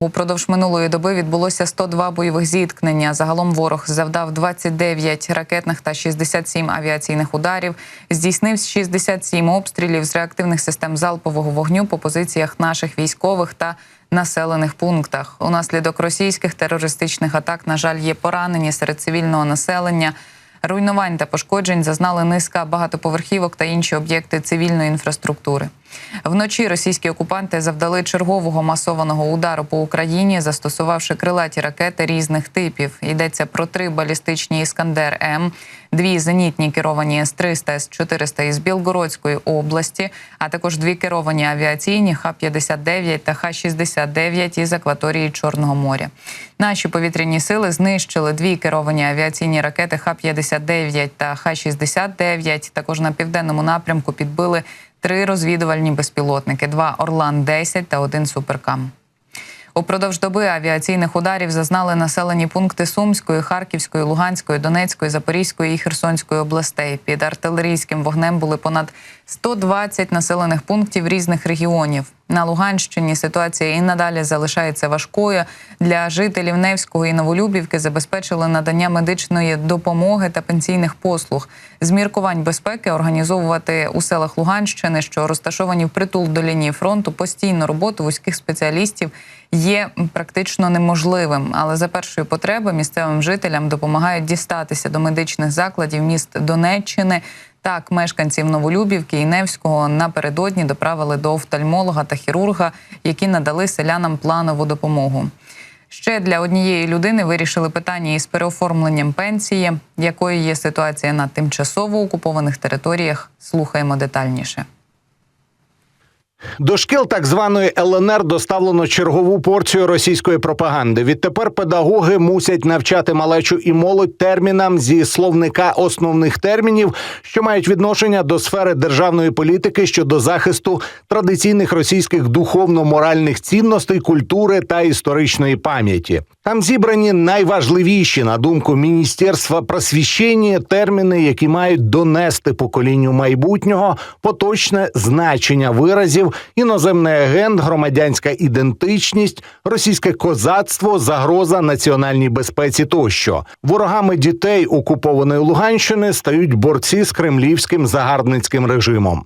Упродовж минулої доби відбулося 102 бойових зіткнення. Загалом ворог завдав 29 ракетних та 67 авіаційних ударів. Здійснив 67 обстрілів з реактивних систем залпового вогню по позиціях наших військових та населених пунктах. Унаслідок російських терористичних атак, на жаль, є поранені серед цивільного населення. Руйнувань та пошкоджень зазнали низка багатоповерхівок та інші об'єкти цивільної інфраструктури. Вночі російські окупанти завдали чергового масованого удару по Україні, застосувавши крилаті ракети різних типів. Йдеться про три балістичні іскандер М, дві зенітні керовані С-300, С-400 із Білгородської області, а також дві керовані авіаційні Х-59 та Х-69 із акваторії Чорного моря. Наші повітряні сили знищили дві керовані авіаційні ракети Х-59 та Х-69. Також на південному напрямку підбили три розвідувальні безпілотники: два Орлан-10 та один Суперкам. Упродовж доби авіаційних ударів зазнали населені пункти Сумської, Харківської, Луганської, Донецької, Запорізької і Херсонської областей. Під артилерійським вогнем були понад 120 населених пунктів різних регіонів. На Луганщині ситуація і надалі залишається важкою. Для жителів Невського і Новолюбівки забезпечили надання медичної допомоги та пенсійних послуг. З міркувань безпеки організовувати у селах Луганщини, що розташовані впритул до лінії фронту, постійну роботу вузьких спеціалістів є практично неможливим. Але за першої потреби місцевим жителям допомагають дістатися до медичних закладів міст Донеччини. Так, мешканців Новолюбівки і Невського напередодні доправили до офтальмолога та хірурга, які надали селянам планову допомогу. Ще для однієї людини вирішили питання із переоформленням пенсії. Якою є ситуація на тимчасово окупованих територіях? Слухаємо детальніше. До шкіл так званої ЛНР доставлено чергову порцію російської пропаганди. Відтепер педагоги мусять навчати малечу і молодь термінам зі словника основних термінів, що мають відношення до сфери державної політики щодо захисту традиційних російських духовно-моральних цінностей, культури та історичної пам'яті. Там зібрані найважливіші на думку міністерства просвіщення терміни, які мають донести поколінню майбутнього поточне значення виразів іноземний агент, громадянська ідентичність, російське козацтво, загроза національній безпеці тощо. Ворогами дітей окупованої Луганщини стають борці з кремлівським загарбницьким режимом.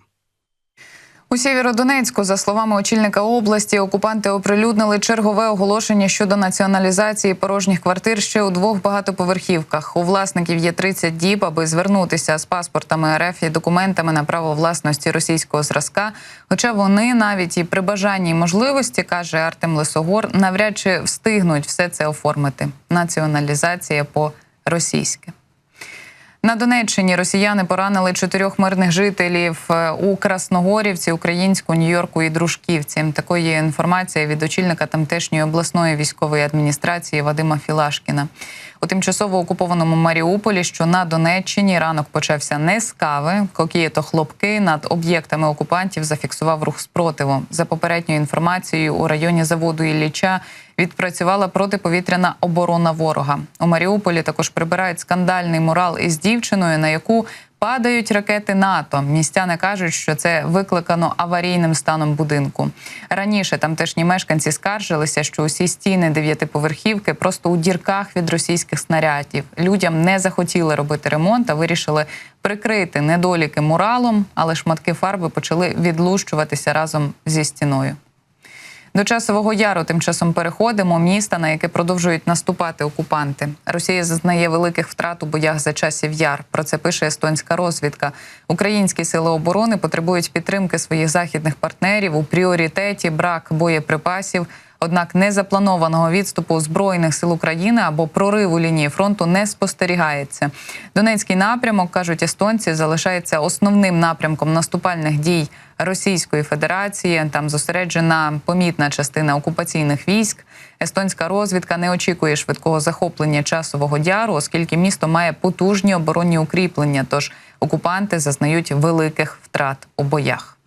У Сєвєродонецьку, за словами очільника області, окупанти оприлюднили чергове оголошення щодо націоналізації порожніх квартир ще у двох багатоповерхівках. У власників є 30 діб, аби звернутися з паспортами РФ і документами на право власності російського зразка. Хоча вони навіть і при бажанні і можливості, каже Артем Лисогор, навряд чи встигнуть все це оформити. Націоналізація по російськи. На Донеччині росіяни поранили чотирьох мирних жителів е, у Красногорівці, Українську, Нью-Йорку і Дружківці. Такої інформації від очільника тамтешньої обласної військової адміністрації Вадима Філашкіна. У тимчасово окупованому Маріуполі, що на Донеччині ранок почався не з кави. Кокієто хлопки над об'єктами окупантів зафіксував рух спротиву. За попередньою інформацією, у районі заводу Ілліча відпрацювала протиповітряна оборона ворога. У Маріуполі також прибирають скандальний мурал із дівчиною, на яку падають ракети НАТО. Містяни кажуть, що це викликано аварійним станом будинку. Раніше тамтешні мешканці скаржилися, що усі стіни дев'ятиповерхівки просто у дірках від російських снарядів. Людям не захотіли робити ремонт, а вирішили прикрити недоліки муралом, але шматки фарби почали відлущуватися разом зі стіною. До часового яру тим часом переходимо міста, на яке продовжують наступати окупанти. Росія зазнає великих втрат у боях за часів яр. Про це пише естонська розвідка. Українські сили оборони потребують підтримки своїх західних партнерів у пріоритеті брак боєприпасів. Однак незапланованого відступу збройних сил України або прориву лінії фронту не спостерігається. Донецький напрямок кажуть естонці, залишається основним напрямком наступальних дій Російської Федерації. Там зосереджена помітна частина окупаційних військ. Естонська розвідка не очікує швидкого захоплення часового дяру, оскільки місто має потужні оборонні укріплення. Тож окупанти зазнають великих втрат у боях.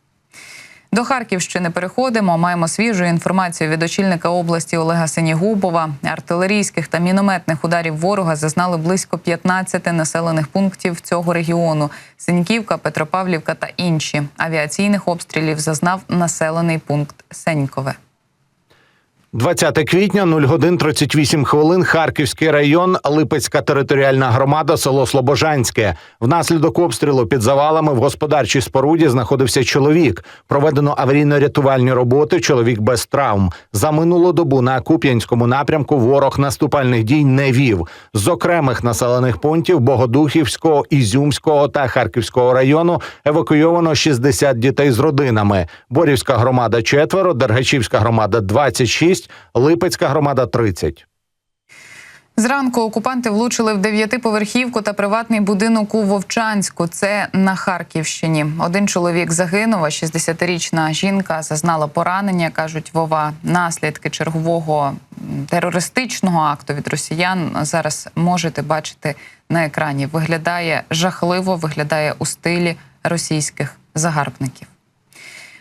До Харківщини переходимо. Маємо свіжу інформацію від очільника області Олега Синігубова. Артилерійських та мінометних ударів ворога зазнали близько 15 населених пунктів цього регіону: Синьківка, Петропавлівка та інші. Авіаційних обстрілів зазнав населений пункт Сенькове. 20 квітня, 0 годин 38 хвилин. Харківський район, Липецька територіальна громада, село Слобожанське. Внаслідок обстрілу під завалами в господарчій споруді знаходився чоловік. Проведено аварійно-рятувальні роботи. Чоловік без травм. За минулу добу на Куп'янському напрямку ворог наступальних дій не вів. З окремих населених пунктів Богодухівського, Ізюмського та Харківського району евакуйовано 60 дітей з родинами. Борівська громада четверо, Дергачівська громада 26, Липецька громада 30. Зранку окупанти влучили в дев'ятиповерхівку та приватний будинок у Вовчанську. Це на Харківщині. Один чоловік загинув, а 60-річна жінка зазнала поранення. кажуть, Вова, наслідки чергового терористичного акту від росіян зараз можете бачити на екрані. Виглядає жахливо, виглядає у стилі російських загарбників.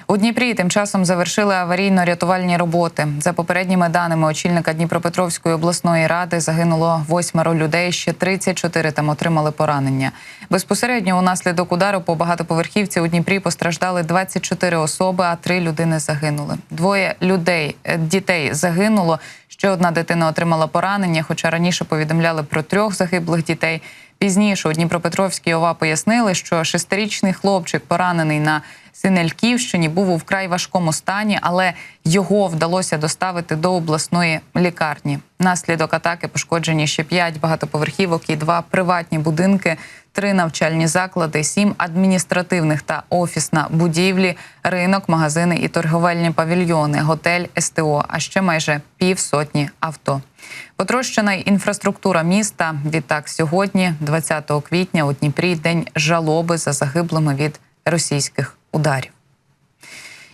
У Дніпрі тим часом завершили аварійно-рятувальні роботи. За попередніми даними очільника Дніпропетровської обласної ради загинуло восьмеро людей. Ще 34 там отримали поранення. Безпосередньо унаслідок удару по багатоповерхівці у Дніпрі постраждали 24 особи, а три людини загинули. Двоє людей е, дітей загинуло. Ще одна дитина отримала поранення, хоча раніше повідомляли про трьох загиблих дітей. Пізніше у Дніпропетровській ОВА пояснили, що шестирічний хлопчик, поранений на Синельківщині, був у вкрай важкому стані, але його вдалося доставити до обласної лікарні. Наслідок атаки пошкоджені ще п'ять багатоповерхівок і два приватні будинки, три навчальні заклади, сім адміністративних та офісна будівлі, ринок, магазини і торговельні павільйони, готель, СТО, а ще майже півсотні авто. Потрощена інфраструктура міста. Відтак, сьогодні, 20 квітня, у Дніпрі, день жалоби за загиблими від російських ударів.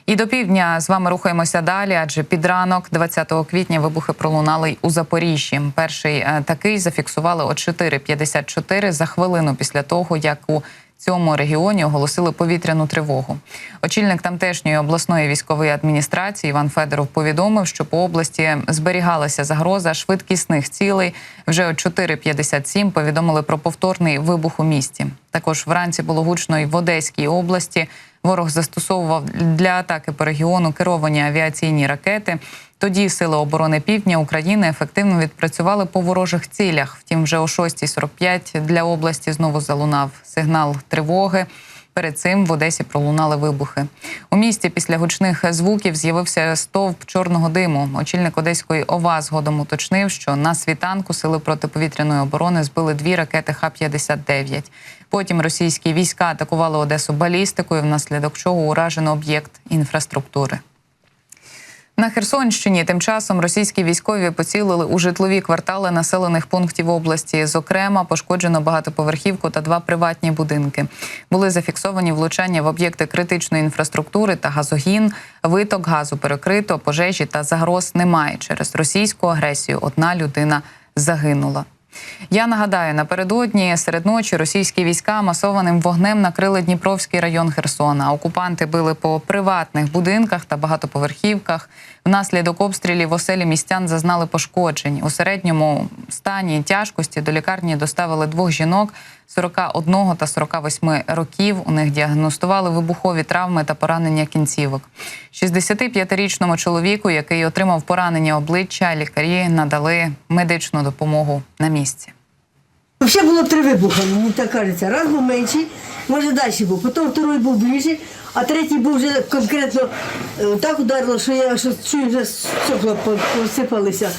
І до півдня з вами рухаємося далі, адже під ранок, 20 квітня, вибухи пролунали й у Запоріжжі. Перший е, такий зафіксували о 4.54 за хвилину після того, як у цьому регіоні оголосили повітряну тривогу. Очільник тамтешньої обласної військової адміністрації Іван Федоров повідомив, що по області зберігалася загроза швидкісних цілей. Вже о 4.57 повідомили про повторний вибух у місті. Також вранці було гучно й в Одеській області. Ворог застосовував для атаки по регіону керовані авіаційні ракети. Тоді сили оборони півдня України ефективно відпрацювали по ворожих цілях. Втім, вже о 6.45 для області знову залунав сигнал тривоги. Перед цим в Одесі пролунали вибухи. У місті після гучних звуків з'явився стовп чорного диму. Очільник Одеської ОВА згодом уточнив, що на світанку сили протиповітряної оборони збили дві ракети Х-59. Потім російські війська атакували Одесу балістикою, внаслідок чого уражено об'єкт інфраструктури. На Херсонщині тим часом російські військові поцілили у житлові квартали населених пунктів області. Зокрема, пошкоджено багатоповерхівку та два приватні будинки. Були зафіксовані влучання в об'єкти критичної інфраструктури та газогін. Виток газу перекрито, пожежі та загроз немає. Через російську агресію одна людина загинула. Я нагадаю, напередодні серед ночі російські війська масованим вогнем накрили Дніпровський район Херсона. Окупанти били по приватних будинках та багатоповерхівках. Внаслідок обстрілів оселі містян зазнали пошкоджень. У середньому стані тяжкості до лікарні доставили двох жінок 41 та 48 років. У них діагностували вибухові травми та поранення кінцівок. 65-річному чоловіку, який отримав поранення обличчя, лікарі надали медичну допомогу на місці. Взагалі було три вибухи, мені так кажеться. Раз був менший, може далі був. Потім второй був ближче, а третій був вже конкретно е, так ударило, що я що чую, вже стекла посипалися.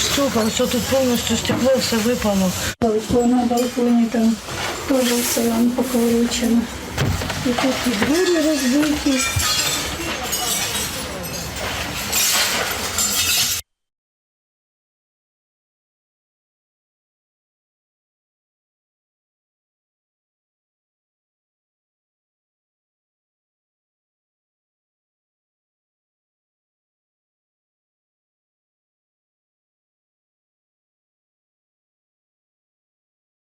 Штука, все тут повністю стекло, все випало. Балкон на балконі там теж все покорочено. І тут і двері розбиті,